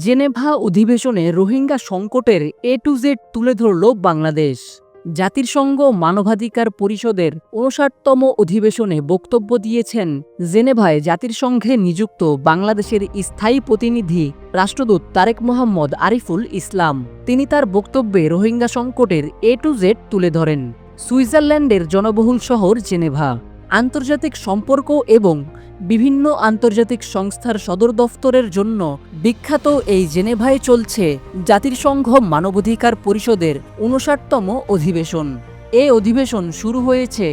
Geneva অধিবেশনে রোহিঙ্গা সংকটের এ to Z তুলে ধরল বাংলাদেশ। জাতিসংঘ মানবাধিকার পরিষদের উনষাটতম অধিবেশনে বক্তব্য দিয়েছেন জেনেভায় জাতিসংঘে নিযুক্ত বাংলাদেশের স্থায়ী প্রতিনিধি রাষ্ট্রদূত তারেক মোহাম্মদ আরিফুল ইসলাম। তিনি তার বক্তব্যে রোহিঙ্গা সংকটের এ টু জেড তুলে ধরেন। সুইজারল্যান্ডের জনবহুল শহর জেনেভা। আন্তর্জাতিক সম্পর্ক এবং বিভিন্ন আন্তর্জাতিক সংস্থার সদর দফতরের জন্য বিখ্যাত এই জেনেভায় চলছে জাতিসংঘ মানবাধিকার পরিষদের উনষাটতম অধিবেশন। এ অধিবেশন শুরু হয়েছে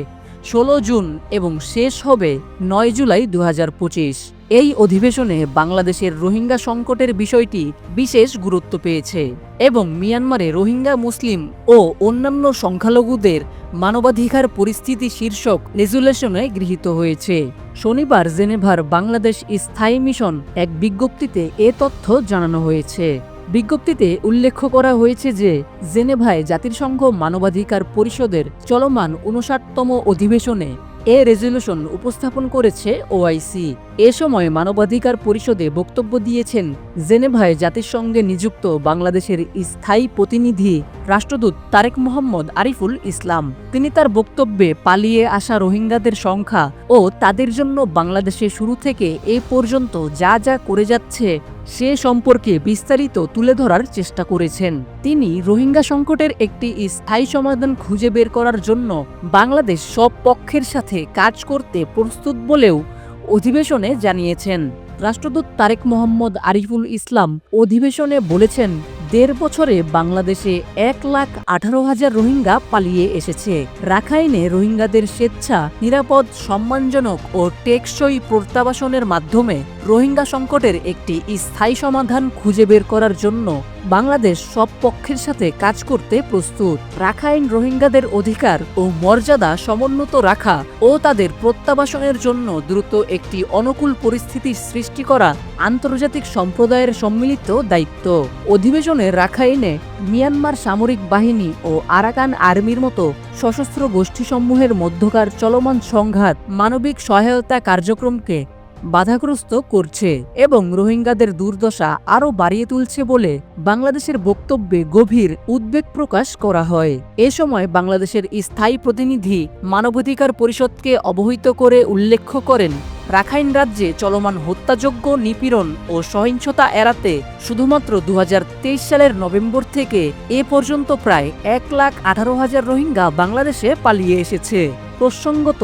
ষোলো জুন এবং শেষ হবে নয় জুলাই দু হাজার পঁচিশ। এই অধিবেশনে বাংলাদেশের রোহিঙ্গা সংকটের বিষয়টি বিশেষ গুরুত্ব পেয়েছে এবং মিয়ানমারে রোহিঙ্গা, মুসলিম ও অন্যান্য সংখ্যালঘুদের মানবাধিকার পরিস্থিতি শীর্ষক রেজুলেশনে গৃহীত হয়েছে। শনিবার জেনেভার বাংলাদেশ স্থায়ী মিশন এক বিজ্ঞপ্তিতে এ তথ্য জানানো হয়েছে। বিজ্ঞপ্তিতে উল্লেখ করা হয়েছে যে, জেনেভায় জাতিসংঘ মানবাধিকার পরিষদের চলমান উনষাটতম অধিবেশনে এ রেজলিউশন উপস্থাপন করেছে ওআইসি। এ সময় মানবাধিকার পরিষদে বক্তব্য দিয়েছেন জেনেভায় জাতিসংঘে নিযুক্ত বাংলাদেশের স্থায়ী প্রতিনিধি রাষ্ট্রদূত তারেক মোহাম্মদ আরিফুল ইসলাম। তিনি তার বক্তব্যে পালিয়ে আসা রোহিঙ্গাদের সংখ্যা ও তাদের জন্য বাংলাদেশে শুরু থেকে এ পর্যন্ত যা যা করে যাচ্ছে সে সম্পর্কে বিস্তারিত তুলে ধরার চেষ্টা করেছেন। তিনি রোহিঙ্গা সংকটের একটি স্থায়ী সমাধান খুঁজে বের করার জন্য বাংলাদেশ সব পক্ষের সাথে কাজ করতে প্রস্তুত বলেও অধিবেশনে জানিয়েছেন, রাষ্ট্রদূত তারেক মোহাম্মদ আরিফুল ইসলাম অধিবেশনে বলেছেন, দেড় বছরে বাংলাদেশে এক লাখ আঠারো হাজার রোহিঙ্গা পালিয়ে এসেছে। রাখাইনে রোহিঙ্গাদের স্বেচ্ছা, নিরাপদ, সম্মানজনক ও টেকসই প্রত্যাবাসনের মাধ্যমে রোহিঙ্গা সংকটের একটি স্থায়ী সমাধান খুঁজে বের করার জন্য বাংলাদেশ সব পক্ষের সাথে কাজ করতে প্রস্তুত। রাখাইন রোহিঙ্গাদের অধিকার ও মর্যাদা সমুন্নত রাখা ও তাদের প্রত্যাবাসনের জন্য দ্রুত একটি অনুকূল পরিস্থিতি সৃষ্টি করা আন্তর্জাতিক সম্প্রদায়ের সম্মিলিত দায়িত্ব। অধিবেশনে রাখাইনে মিয়ানমার সামরিক বাহিনী ও আরাকান আর্মির মতো সশস্ত্র গোষ্ঠীসমূহের মধ্যকার চলমান সংঘাত মানবিক সহায়তা কার্যক্রমকে বাধাগ্রস্ত করছে এবং রোহিঙ্গাদের দুর্দশা আরও বাড়িয়ে তুলছে বলে বাংলাদেশের বক্তব্যে গভীর উদ্বেগ প্রকাশ করা হয়। এ সময় বাংলাদেশের স্থায়ী প্রতিনিধি মানবাধিকার পরিষদকে অবহিত করে উল্লেখ করেন, রাখাইন রাজ্যে চলমান হত্যাযোগ্য নিপীড়ন ও সহিংসতা এড়াতে শুধুমাত্র দু হাজার তেইশ সালের নভেম্বর থেকে এ পর্যন্ত প্রায় এক লাখ আঠারো হাজার রোহিঙ্গা বাংলাদেশে পালিয়ে এসেছে। প্রসঙ্গত,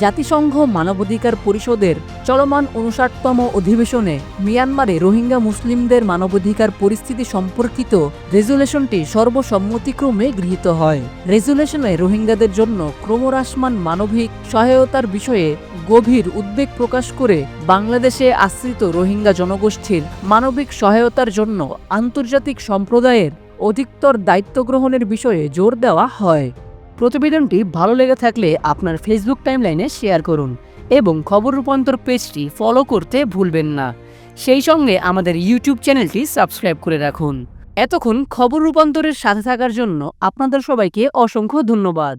জাতিসংঘ মানবাধিকার পরিষদের চলমান উনষাটতম অধিবেশনে মিয়ানমারে রোহিঙ্গা মুসলিমদের মানবাধিকার পরিস্থিতি সম্পর্কিত রেজুলেশনটি সর্বসম্মতিক্রমে গৃহীত হয়। রেজুলেশনে রোহিঙ্গাদের জন্য ক্রমহ্রাসমান মানবিক সহায়তার বিষয়ে গভীর উদ্বেগ প্রকাশ করে বাংলাদেশে আশ্রিত রোহিঙ্গা জনগোষ্ঠীর মানবিক সহায়তার জন্য আন্তর্জাতিক সম্প্রদায়ের অধিকতর দায়িত্ব গ্রহণের বিষয়ে জোর দেওয়া হয়। প্রতিবেদনটি ভালো লেগে থাকলে আপনার ফেসবুক টাইমলাইনে শেয়ার করুন এবং খবর রূপান্তর পেজটি ফলো করতে ভুলবেন না। সেই সঙ্গে আমাদের ইউটিউব চ্যানেলটি সাবস্ক্রাইব করে রাখুন। এতক্ষণ খবর রূপান্তরের সাথে থাকার জন্য আপনাদের সবাইকে অসংখ্য ধন্যবাদ।